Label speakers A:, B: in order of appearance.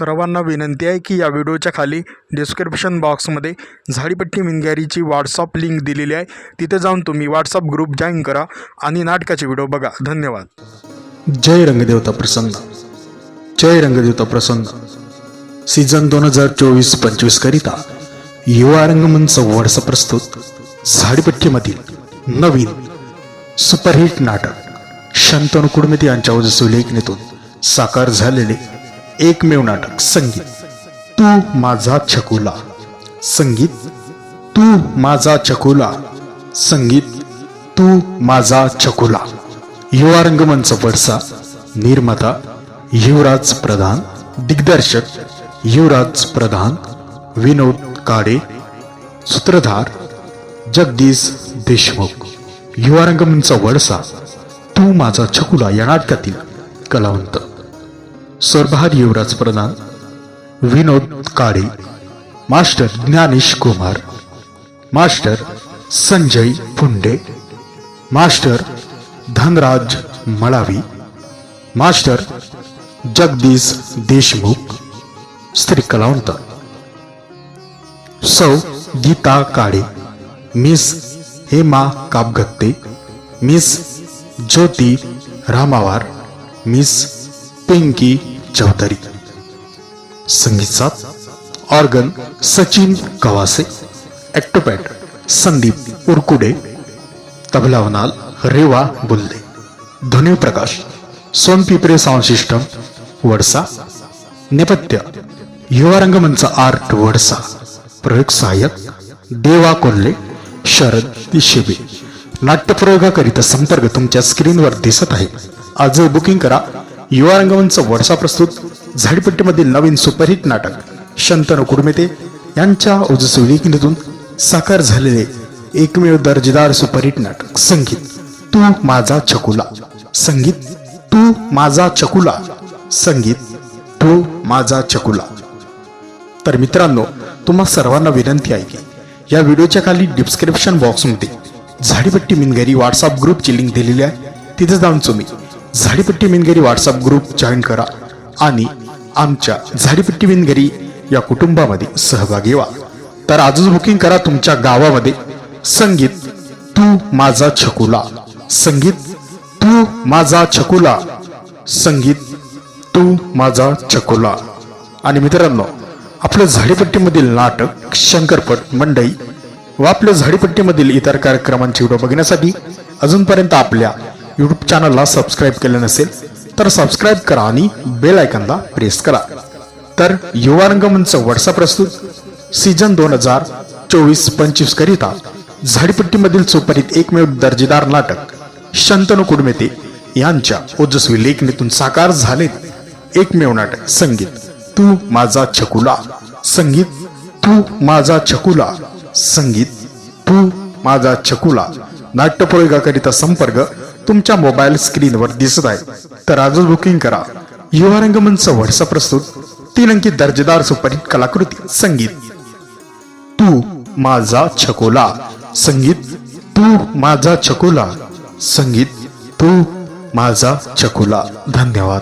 A: सर्वांना विनंती आहे की या व्हिडिओच्या खाली डिस्क्रिप्शन बॉक्समध्ये झाडीपट्टी मिनग्यारीची व्हॉट्सअप लिंक दिलेली आहे. तिथे जाऊन तुम्ही व्हॉट्सअप ग्रुप जॉईन करा आणि नाटकाचे व्हिडिओ बघा. धन्यवाद.
B: जय रंगदेवता प्रसन्न जय रंगदेवता प्रसन्न सीझन दोन हजार चोवीस पंचवीस करिता युवा रंगमंच वर्ष प्रस्तुत. झाडीपट्टीमधील नवीन सुपरहिट नाटक. शंतनु कुडमिती यांच्या ओजस्वी लेखणीतून साकार झालेले एकमेव नाटक संगीत. तू माझा छकुला. संगीत तू माझा छकुला. संगीत तू माझा छकुला. युवा रंगमंच वडसा निर्माता युवराज प्रधान. दिग्दर्शक युवराज प्रधान. विनोद काडे. सूत्रधार जगदीश देशमुख. युवा रंगमंच वडसा तू माझा छकुला या नाटकातील कलावंत. स्वरबहार Yuvraj Pradhan Vinod Kade master Dnyanesh Kumar master Sanjay Phunde master Dhanraj Malavi master Jagdish Deshmukh स्त्री कलावंत. सौ Geeta Kale miss Hema Kapgatte miss Jyoti Ramawar miss Pinky Chaudhari संगीत ऑर्गन सचिन कवासे ॲक्टोपॅट संदीप उरकुडे तबलावनाल रेवा बुल्ले ध्वनी प्रकाश सोन पिपरे साऊंड सिस्टम वडसा नेपथ्य युवा रंगमंच आर्ट वडसा प्रयोग सहाय्यक देवा कोल्हे शरद शिबे नाट्यप्रयोगाकरिता संपर्क तुमच्या स्क्रीनवर दिसत आहे. आजही बुकिंग करा युवा रंगमंच वर्षा प्रस्तुत झाडीपट्टीमधील नवीन सुपरहिट नाटक शंतनू कुर्मेते यांच्या ओजस्वी साकार झालेले एकमेव दर्जेदार सुपरहिट नाटक संगीत तू माझा चकुला संगीत तू माझा चकुला संगीत तू माझा चकुला तर मित्रांनो तुम्हा सर्वांना विनंती आहे की या व्हिडिओच्या खाली डिस्क्रिप्शन बॉक्समध्ये झाडीपट्टी मिनगरी व्हॉट्सअप ग्रुपची लिंक दिलेली आहे. तिथे जाऊन तुम्ही झाडीपट्टी मिनगरी व्हॉट्सअप ग्रुप जॉईन करा आणि आमच्या झाडीपट्टी मिनगरी या कुटुंबामध्ये सहभागी व्हा. तर आजच बुकिंग करा तुमच्या गावामध्ये. संगीत तू माझा छकुला. संगीत तू माझा छकुला. संगीत तू माझा छकुला. आणि मित्रांनो आपल्या झाडीपट्टीमधील नाटक शंकरपट मंडई व आपल्या झाडीपट्टीमधील इतर कार्यक्रमांची व्हिडिओ बघण्यासाठी अजूनपर्यंत आपल्या यूट्यूब चॅनलला सबस्क्राईब केले नसेल तर सबस्क्राईब करा आणि बेल आयकनला प्रेस करा. तर युवा रंगमंच व्हॉट्सअप प्रस्तुत सीझन दोन हजार चोवीस पंचवीस करिता झाडीपट्टीमधील सुपरित एकमेव दर्जेदार नाटक शंतनू कुडमेते यांच्या ओजस्वी लेखणीतून साकार झाले एकमेव नाटक संगीत तू माझा छकुला. संगीत तू माझा छकुला. संगीत तू माझा छकुला. नाट्यप्रयोगाकरिता संपर्क तुमच्या मोबाईल स्क्रीनवर दिसत आहे. तर आजच बुकिंग करा. युवा रंगमंच वर्ष प्रस्तुत. तीन अंकी दर्जेदार सुपरहिट कलाकृती संगीत. तू माझा छकोला. संगीत तू माझा छकोला. संगीत तू माझा छकोला. धन्यवाद.